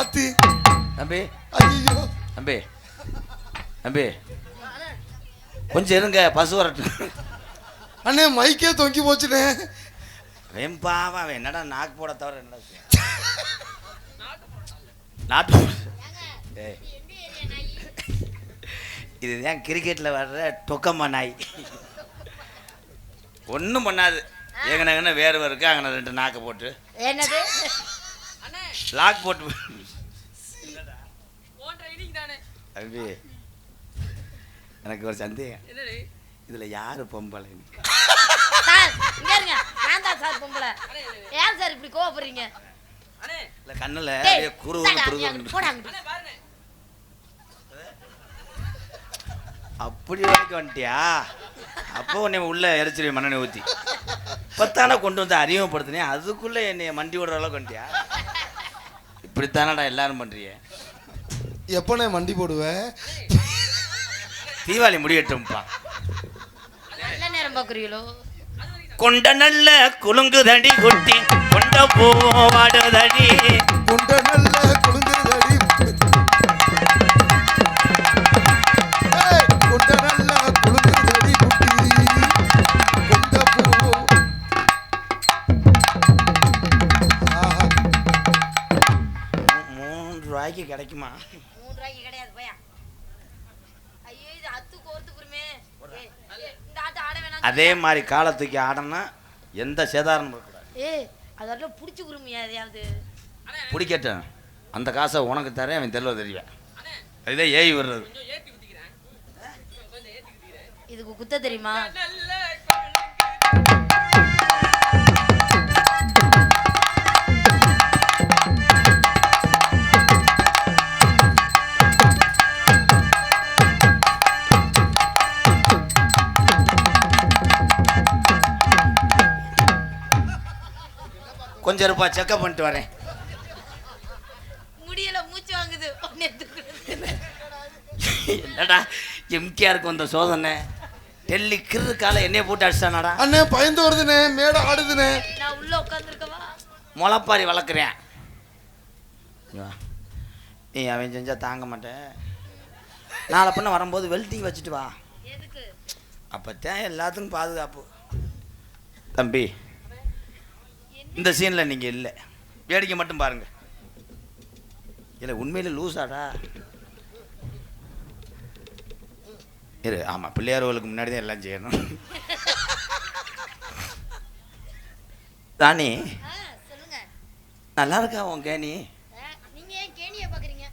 ஆத்தி தம்பி. ஐயோ தம்பி. தம்பி. கொஞ்சம் இருங்க பசு வரட்டும். அண்ணே மைக்கே தொங்கி போச்சுனே வெம்பாவா அவன் என்னடா நாக்கு போட தவிர என்ன? நாட்டு ஏய். இதுதான் கிரிக்கெட்டில் வர்ற டொக்கம்மா நாய்? ஒன்றும் பண்ணாது. ஏங்கனங்கன்னு வேர்வை இருக்கு அங்கே ரெண்டு நாக்கு போட்டு. என்னது? லாக் போட்டு தம்பி எனக்கு ஒரு சந்தேகம். இதில் யார் பொம்பளை? சார் இங்க இருங்க. நான் தான் சார் பொம்பளை. ஏன் சார் இப்படி கோவப்படுறீங்க? இல்லை கண்ணில் குரு. அப்படி வரைக்கும் வந்துட்டியா? அப்போ உன்னை உள்ள இறைச்சிருவேன் மண்ணெண்ணை ஊற்றி இப்போத்தானே கொண்டு வந்து அறிமுகப்படுத்தினேன். அதுக்குள்ளே என்னை மண்டி விடுற அளவுக்கு வந்துட்டியா? இப்படித்தானடா எல்லாரும் பண்ணுறிய எப்பண்ணே மண்டி போடுவேன் தீபாவளி முடியட்டும்ப்பா. நல்ல நேரம் கொண்ட நல்ல குலுங்குதடி குட்டி கொண்ட பூவும் வாடுதடி. குண்ட நல்ல அதே மாதிரி காலத்துக்கு ஆடனா எந்த சேதாரமும் இருக்கக்கூடாது. ஏ அதெல்லாம் புடிச்சு குருமியா எதையாவது? பிடிக்கட்டும். அந்த காசை உனக்கு தரேன் அவன் தெரியல தெரியும் அதுதான் ஏய் விடுறது. இதுக்கு குத்த தெரியுமா? கொஞ்சம் இருப்பா செக்கப் பண்ணிட்டு வரேன். முடியல மூச்சு வாங்குது. என்னடா எம்கேஆருக்கு வந்த சோதனை. டெல்லி கிரு காலை என்னைய போட்டு அடிச்சானாடா அண்ணே பயந்து வருதுண்ணே மேடை ஆடுதுண்ணே. நான் உள்ள உட்காந்துருக்கவா? முளைப்பாரி வளர்க்குறேன். நீ அவன் செஞ்சா தாங்க மாட்டேன். நாளை பண்ண வரும்போது வெல்டிங் வச்சுட்டு வா. எதுக்கு? அப்போத்தான் எல்லாத்துக்கும் பாதுகாப்பு. தம்பி இந்த சீனில் நீங்கள் இல்லை. வேடிக்கை மட்டும் பாருங்க. இல்லை உண்மையில லூஸாடா இரு ஆமாம் பிள்ளையார்களுக்கு முன்னாடி தான் எல்லாம் செய்யணும். சொல்லுங்க. நல்லா இருக்கா உன் கேணி? ஆ, நீங்க ஏன் கேணிய பாக்குறீங்க?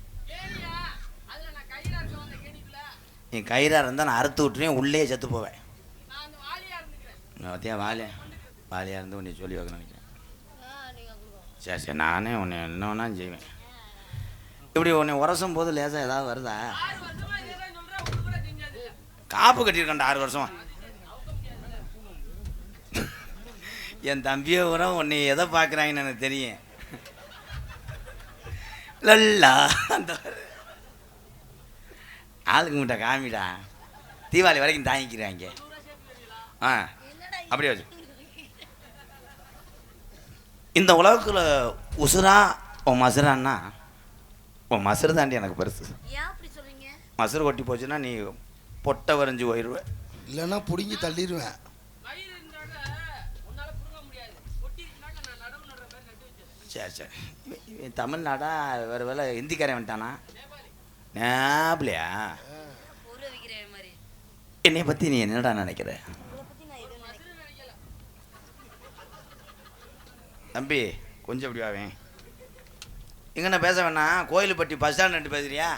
நீ கயிறா இருந்தால் நான் அறுத்து விட்டுருவேன் உள்ளே செத்து போவேன். நான் பார்த்தியா வாலியா வாலியாக இருந்து உன்னை சொல்லி வைக்க நினைக்கிறேன். சரி சரி நானே உன்னை என்னன்னா செய்வேன். இப்படி உன்னை உரசும் போது லேசாக ஏதாவது வருதா? காப்பு கட்டியிருக்கேன்டா ஆறு வருஷம். என் தம்பியை உரம் உன்னை எதை பார்க்குறாங்கன்னு எனக்கு தெரியும். லல்லா அந்த ஆளுக்கு முட்டை காமிடா. தீபாவளி வரைக்கும் தாங்கிக்கிறாங்க ஆ அப்படியே வச்சு. இந்த உலகத்தில் உசுரா உன் மசுரான்னா? உன் மசுறு தாண்டி எனக்கு பெருசு. மசுறு கொட்டி போச்சுன்னா நீ பொட்டை வரைஞ்சி போயிடுவ இல்லைன்னா பிடுங்கி தள்ளிடுவேன் சரி சரி தமிழ்நாடா வேறு வேலை ஹிந்திக்காரன் வந்துட்டானா? நேப்லையா ஊற வைக்கிற மாதிரி? என்னை பற்றி நீ என்னடா நினைக்கிற உங்களை பத்தி நான் எதுவும் நினைக்கிறேன் தம்பி கொஞ்சம் அப்படி வாவேன் எங்கண்ணா பேச வேணாம் கோயிலுப்பட்டி பஸ் ஸ்டாண்ட் பேசுறியா?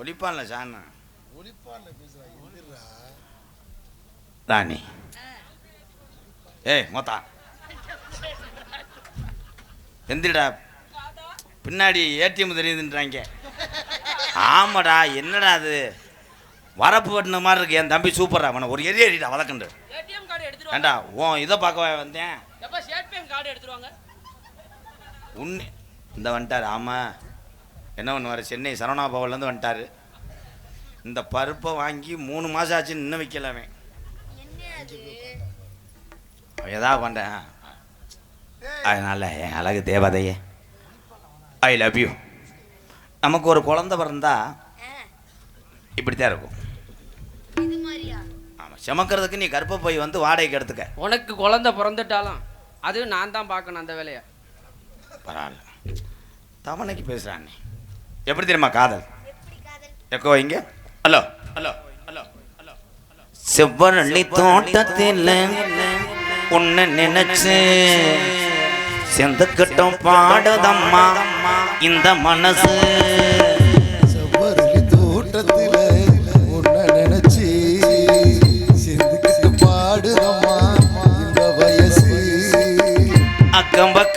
ஒழிப்பான்ல சாண்ணா ராணி. ஏய் மொத்தா. எந்திரிடா. பின்னாடி ஏடிஎம் தெரியுதுன்றாங்க. ஆமாடா என்னடா அது? வரப்பு வெட்டின மாதிரி இருக்கு. என் தம்பி சூப்பரா அவனை ஒரு எரி அடிடா வதக்கண்டு ஏண்டா உன் இதை பார்க்க வந்தேன்? எப்ப பேங்க் கார்டு எடுத்துருவாங்க உண்மை இந்த வந்துட்டார் ஆமாம் என்ன பண்ணுவார்? சென்னை சரவணா பவன்லேருந்து வந்துட்டார். இந்த பருப்பை வாங்கி மூணு மாதம் ஆச்சு இன்னும் வைக்கலாமே ஏதாவது பண்ணேன் அதனால என் அழகு தேவதையே ஐ லவ் யூ நமக்கு ஒரு குழந்தை பிறந்தா இப்படி தான் இருக்கும். சுமக்கிறதுக்கு நீ கர்ப்பப்பை வந்து வாடகைக்கு எடுத்துக்க. உனக்கு குழந்தை பிறந்துட்டாலும் அது நான் தான் பார்க்கணும் அந்த வேலையை. பரவாயில்ல. தவணைக்கு பேசுகிறான் நீ. எப்படி தெரியுமா காதல்? எப்படி காதல் எக்கோ இங்க? Hello hello hello hello. செவ்வரளி தோட்டத்தில் உன்னை நினைச்சு செந்துக்கிட்டோம் பாடுதம்மா. இந்த மனசு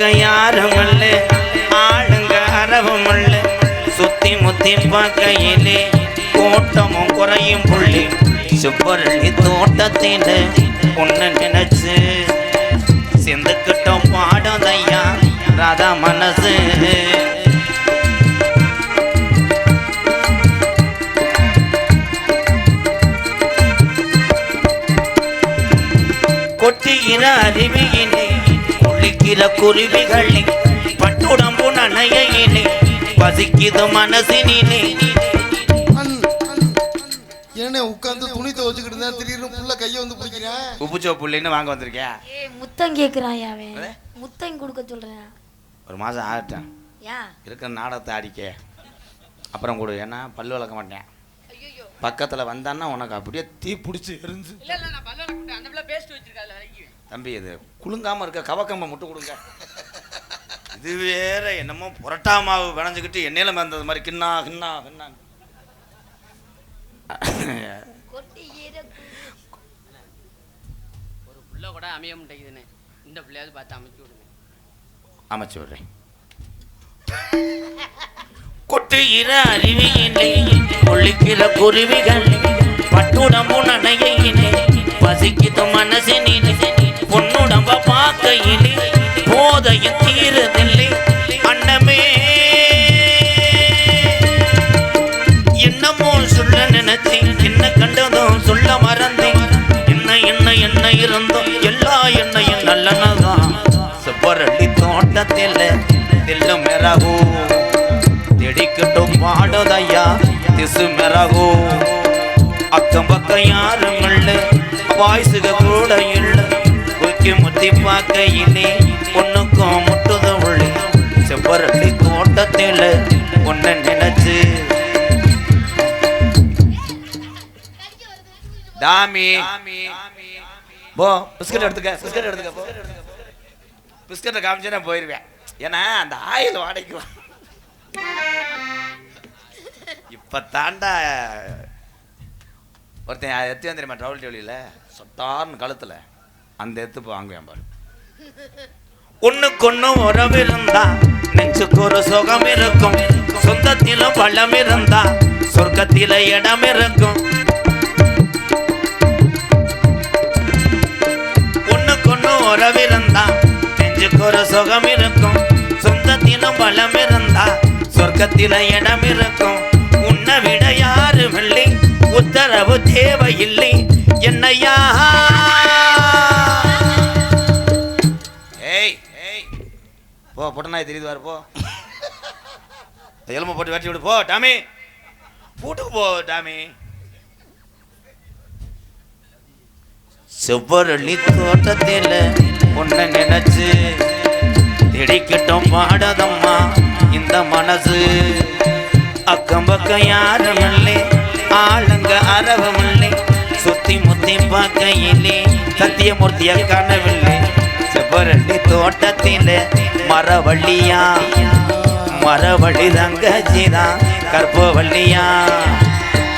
அக்கம் யாரும் இல்ல ஆளுங்க அறவும் இல்ல சுத்தி முத்தி பார்க்கையிலே கூட்டமும் குறையும் புள்ளி சுப்பரளி தோட்டத்தில் உன்னை நினைச்சு செந்துக்கிட்டோம் பாடுதையா ராதா மனசு. கொட்டுகிற அருவியிலே குளிக்கிற குருவிகளே பட்டுடம்பு நனையிலே பசிக்குது மனசினிலே என்ன உட்காந்து துணி துவச்சுக்கிட்டு இருந்தா திடீர்னு புள்ள கையை வந்து பிடிக்கிறேன் உப்புச்சோ புள்ளின்னு வாங்க வந்திருக்கியா? ஏய் முத்தம் கேக்குறான் அவன்? என்னது? முத்தம் கொடுக்க சொல்றேன் ஒரு மாதம் ஆகட்டும். ஏன் இருக்கிற நாடகத்தை அடிக்க அப்புறம் கொடு ஏன்னா பல்லு விளக்க மாட்டேன். ஐயோ பக்கத்தில் வந்தான்னா உனக்கு அப்படியே தீ பிடிச்சி எரிஞ்சு. இல்ல இல்ல நான் பல்ல விட்டு அந்த பிள்ளை பேஸ்ட் வச்சிருக்காது வரைக்கும் தம்பி இது குலுங்காமல் இருக்க கவக்கம்பை மட்டும் கொடுங்க. இது வேற என்னமோ புரட்டா மாவு விளைஞ்சுக்கிட்டு எண்ணெயில் மறந்தது மாதிரி கிண்ணா கிண்ணா கிண்ணா கொட்டி ஈர ஒரு புள்ள கூட அமைய மாட்டேங்குதுன்னு. இந்த பிள்ளையாவது பார்த்து அமைச்சு விடுங்க. அமைச்சு விடுறேன். கொட்டுகிற அருவியிலே கொள்ளிக்கிற குருவிகள் பட்டுடம்பு நடையிலே பசிக்குது மனசினிலே. உன்னுடம்ப பார்க்கையிலே போதையும் தீரதில்லை. அண்ணமே என்னமோ சொல்ல நினைச்சேன் என்ன கண்டதும் சொல்ல மறந்தேன். என்ன என்ன என்ன இருந்தோம் எல்லா எண்ணையும் நல்லனதான். செவ்வரளி தோட்டத்தில் தில்லு மெரகு. தெடிக்கட்டும் பாடுதையா திசு மெரகு. அக்கம் பக்கம் யாரும் வாய்ஸுக கூட இல்லை. முத்தி பார்க்கையிலே பொண்ணுக்கும் முட்டுத உள்ளே செவ்வரளி தோட்டத்தில் ஒன்ன நினைச்சு. டாமி போ பிஸ்கட் எடுத்துக்க பிஸ்கட் எடுத்துக்க போ. பிஸ்கட்டை காமிச்சு நான் போயிடுவேன் ஏன்னா அந்த ஆயில் வாடகைக்கு இப்ப தாண்டா ஒருத்தன் எத்தி தெரியுமா ட்ராவல் டிவலியில் சொட்டார்னு கழுத்துல. அந்த இடத்து வாங்குவேன் பாரு. ஒண்ணுக்கு ஒண்ணு உறவு இருந்தா நெஞ்சுக்கு ஒரு சுகம் இருக்கும். சொந்தத்திலும் பழம் இருந்தா சொர்க்கத்தில இடம் இருக்கும். ஒண்ணுக்கு உறவு இருந்தா நெஞ்சுக்கு ஒரு சுகம் இருக்கும். சொந்தத்திலும் பலம் இருந்தா சொர்க்கத்தில இடம் இருக்கும். உன்னை விட யாரும் இல்லை உத்தரவு தேவையில்லை. என்னையா போ பொட்டநாய் தெரியுது பாரு போ. எலும்பு போட்டு வெட்டி விடு போ டாமி. வீட்டுக்கு போ டாமி. செவ்வரளி தோட்டத்தில் உன்னை நினைச்சு திடிக்கிட்டோம் பாடதம்மா இந்த மனசு. அக்கம் பக்கம் யாரும் இல்லை ஆளுங்க அரவம் இல்லை சுத்தி முத்தி பார்க்கையிலே சத்தியமூர்த்திய காணவில்லை. செவ்வரளி தோட்டத்தில் மரவள்ளியா? மரவள்ளி தங்கச்சிதான் கற்பவள்ளியா?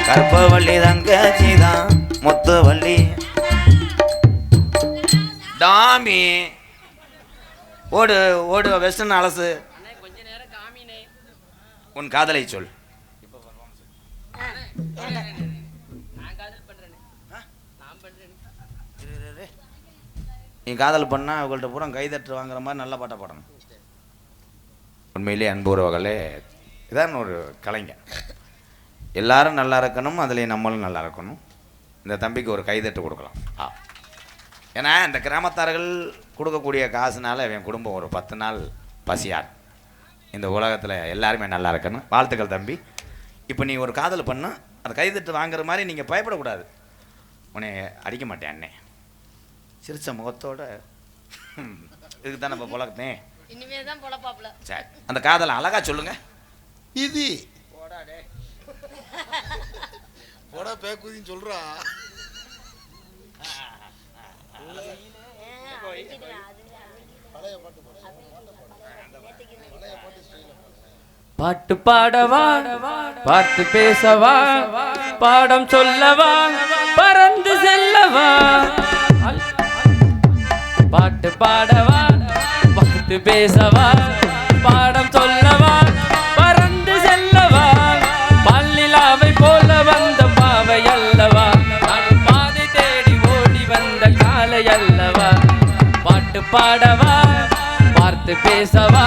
கற்பவள்ளி தங்கச்சிதான் முத்துவள்ளி. டாமி ஓடு ஓடு வெஸ்டர்ன் அலசு. நேரம் உன் காதலை சொல் நான் காதல் பண்றேனே நான் பண்றேனே நீ காதல் பண்ணால் அவங்கள்ட்ட பூரா கைதட்டு வாங்குற மாதிரி நல்ல பாட்டை பாடணும். உண்மையிலே அன்பு உறவுகளே இதான் ஒரு கலைஞர். எல்லாரும் நல்லா இருக்கணும் அதுலேயும் நம்மளும் நல்லா இருக்கணும். இந்த தம்பிக்கு ஒரு கைதட்டு கொடுக்கலாம். ஆ. ஏன்னா இந்த கிராமத்தார்கள் கொடுக்கக்கூடிய காசுனால என் குடும்பம் ஒரு பத்து நாள் பசியார். இந்த உலகத்தில் எல்லாருமே நல்லா இருக்கணும். வாழ்த்துக்கள் தம்பி. இப்போ நீ ஒரு காதல் பண்ண அந்த கைதட்டு வாங்குற மாதிரி நீங்கள் பயப்படக்கூடாது. உன்னை அடிக்க மாட்டேன் அண்ணே. சிரிச்ச முகத்தோட. இதுக்கு தான் நம்ம புழக்கத்தேன் இனிமே தான் சரி அந்த காதலை அழகா சொல்லுங்க. இது. போடா பேக்குதின்னு சொல்றா. பாட்டு பாடவா பாட்டு பேசவா பாடம் சொல்லவா பறந்து செல்லவா. பாட்டு பாடவா பாட்டு பேசவா பாடம் சொல்லவா பறந்து செல்லவா பள்ளிலாவை போல வந்த பாவை அல்லவா பாதை தேடி ஓடி வந்த காலை அல்லவா பாட்டு பாடவா பார்த்து பேசவா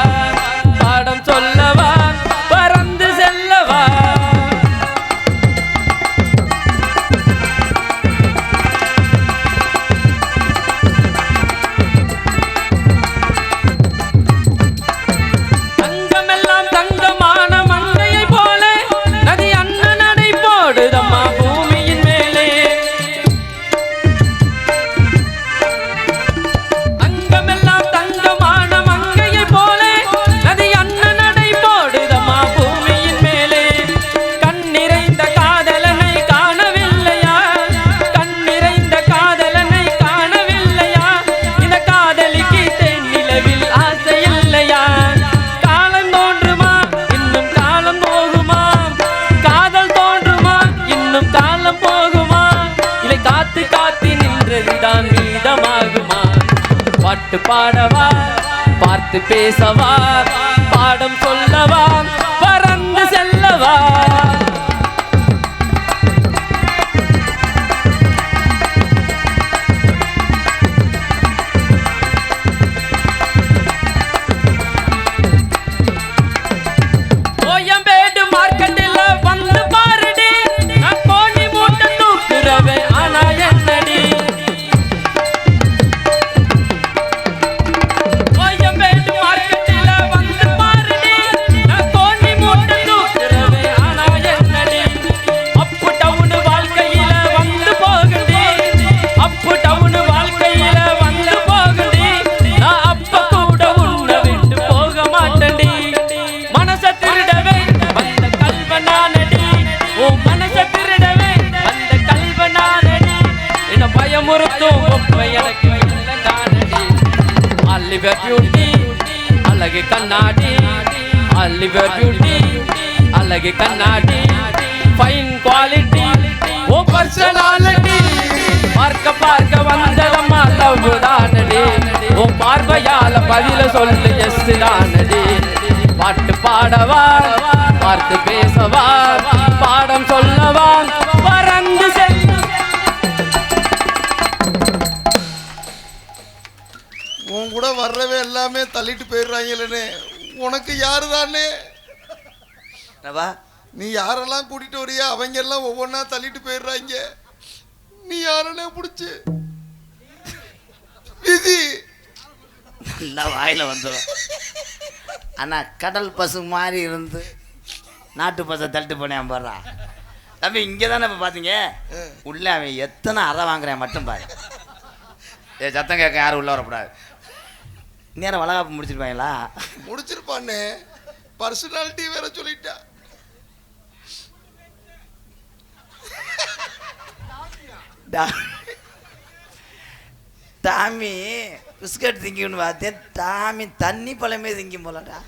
பாடவா பார்த்து பேசவா அள்ளிவர் பியூட்டி அழகு கண்ணாடி அள்ளிவர் பியூட்டி அழகு கண்ணாடி ஃபைன் குவாலிட்டி ஓ பர்சனாலிட்டி பார்க்க பார்க்க வந்ததம்மா லவ் தானடி உன் பார்வையால பதில சொல்லு எஸ் தானடி பாட்டு பாடவா பார்த்து பேசவா பாடம் சொல்லவா எல்லாமே தள்ளிட்டு போயிடுறாங்களே உனக்கு யாரு தானே நீ யாரெல்லாம் கூட்டிட்டு வரியா? அவங்க எல்லாம் ஒவ்வொன்றா தள்ளிட்டு போயிடுறாங்க. நீ யாரனே பிடிச்சு. விதி. நல்லா வாயில் வந்துடும் ஆனால் கடல் பசு மாதிரி இருந்து நாட்டு பசை தள்ளிட்டு போனேன் பாடுறா தம்பி இங்கே தானே இப்போ பார்த்தீங்க உள்ள அவன் எத்தனை அறை வாங்குறேன் மட்டும் பாரு. ஏ சத்தம் கேட்க யாரும் உள்ள வரக்கூடாது. நேரம் வளகாப்பு முடிச்சிருப்பாங்களா? முடிச்சிருப்பானே. பர்சனாலிட்டி வேற சொல்லிட்டா. டாமி பிஸ்கட் திங்கின்னு பார்த்தேன். டாமி தண்ணி பழமே திங்கும் போலடா.